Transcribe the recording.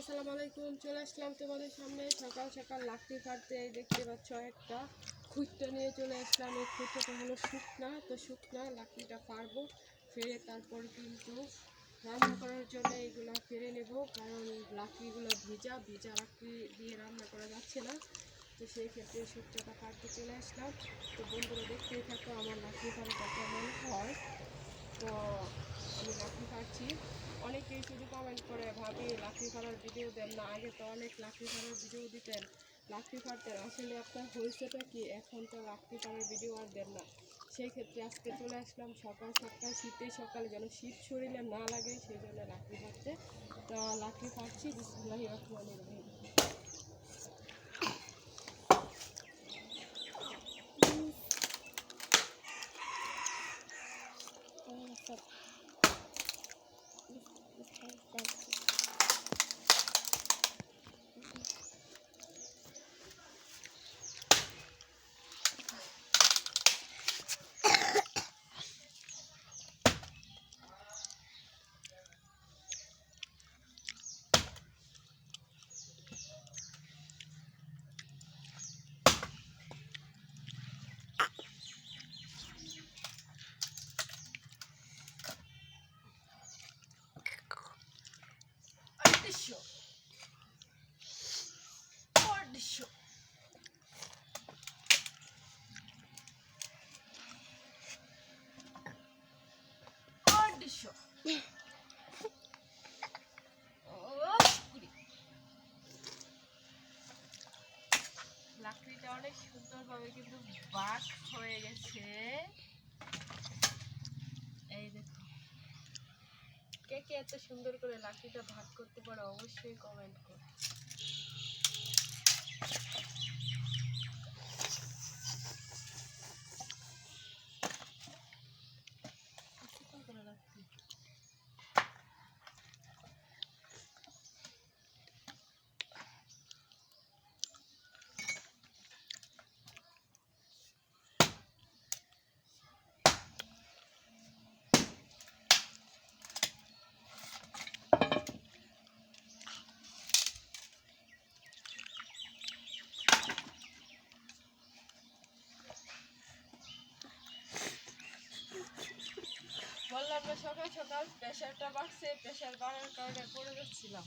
আসসালামু আলাইকুম, চলে আসলাম তোমাদের সামনে। সকাল সকাল লাকড়ি কাটতে দেখতে পাচ্ছ একটা খুঁটটা নিয়ে চলে আসলাম। এই খুঁটটা হলো শুকনা, তো শুকনা লাকড়িটা পারব ফেরে তারপর কিন্তু রান্না করার জন্য এগুলো ফেরে নেব, কারণ লাকড়িগুলো ভিজা ভিজা লাকড়ি দিয়ে রান্না করা যাচ্ছে না। তো সেই ক্ষেত্রে শুকনাটা কাটতে চলে আসলাম। তো বন্ধুরা দেখতেই থাকো, আমার লাকড়ি কাটাটা কেমন হয়। তো আমি লাকড়ি কাটছি অনেকেই শুধু কমেন্ট করে, ভাবি লাকড়ি ফাড়ার ভিডিও দেন না। আগে তো অনেক লাকড়ি ফাড়ার ভিডিও দিতেন। লাকড়ি ফাড়তেন আসলে আপনার হয়েছেটা কি? এখন তো লাকড়ি ফাড়ার ভিডিও আর দেন না। সেই ক্ষেত্রে আজকে চলে আসলাম সকাল সকাল শীতের সকালে যেন শীত শরীরে না লাগে সেই জন্য লাকড়ি ফাড়তে তো লাকড়ি ফাড়ছি বিসমুল্লাহি রহমানির রহিম। Okay, thank you. অদৃশ্য অদৃশ্য অদৃশ্য লাকড়িটা অনেক সুন্দরভাবে কিন্তু বাক হয়ে গেছে এই দেখো কে কে এত সুন্দর করে লাকড়িটা ভাগ করতে পারো অবশ্যই কমেন্ট করো। না সকাল সকাল প্রেশারটা বাড়ছে প্রেশার বাড়ার কারণে পড়ে যাচ্ছিলাম।